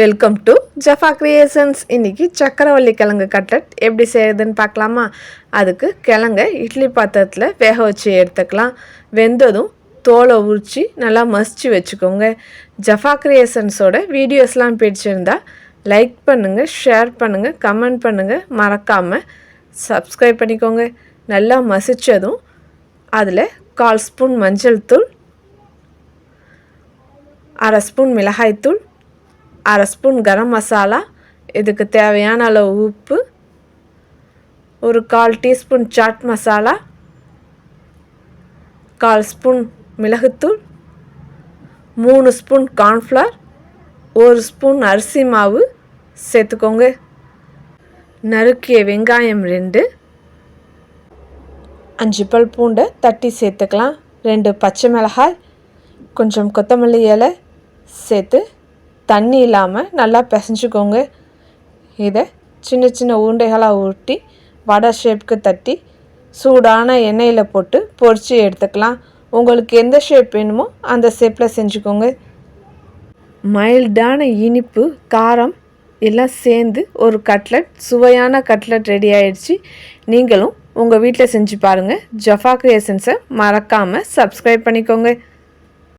Welcome to Jaffa creations இன்றைக்கி சக்கரவள்ளி கிழங்கு கட்லட் எப்படி செய்யுதுன்னு பார்க்கலாமா? அதுக்கு கிழங்க இட்லி பாத்திரத்தில் வேக வச்சு எடுத்துக்கலாம். வெந்ததும் தோலை உரித்து நல்லா மசிச்சு வச்சுக்கோங்க. ஜஃபா கிரியேஷன்ஸோட வீடியோஸ்லாம் பிடிச்சிருந்தா லைக் பண்ணுங்கள் ஷேர் பண்ணுங்கள் கமெண்ட் பண்ணுங்கள் மறக்காமல் சப்ஸ்கிரைப் பண்ணிக்கோங்க. நல்லா மசித்ததும் அதில் கால் ஸ்பூன் மஞ்சள் தூள் அரை ஸ்பூன் மிளகாய்த்தூள் அரை ஸ்பூன் கரம் மசாலா இதுக்கு தேவையான அளவு உப்பு ஒரு கால் டீஸ்பூன் சாட் மசாலா கால் ஸ்பூன் மிளகுத்தூள் மூணு ஸ்பூன் கார்ன்ஃப்ளவர் ஒரு ஸ்பூன் அரிசி மாவு சேர்த்துக்கோங்க. நறுக்கிய வெங்காயம் ரெண்டு அஞ்சு பல் பூண்டை தட்டி சேர்த்துக்கலாம். ரெண்டு பச்சை மிளகாய் கொஞ்சம் கொத்தமல்லி இலை சேர்த்து தண்ணி இல்லாமல் நல்லா பிசைஞ்சுக்கோங்க. இதை சின்ன சின்ன உருண்டைகளாக ஊட்டி வடை ஷேப்புக்கு தட்டி சூடான எண்ணெயில் போட்டு பொரித்து எடுத்துக்கலாம். உங்களுக்கு எந்த ஷேப் வேணுமோ அந்த ஷேப்பில் செஞ்சுக்கோங்க. மைல்டான இனிப்பு காரம் எல்லாம் சேர்ந்து ஒரு கட்லட் சுவையான கட்லட் ரெடி ஆயிடுச்சு. நீங்களும் உங்கள் வீட்டில் செஞ்சு பாருங்கள் ஜஃபா கிரியேஷன்ஸை மறக்காமல் சப்ஸ்கிரைப் பண்ணிக்கோங்க.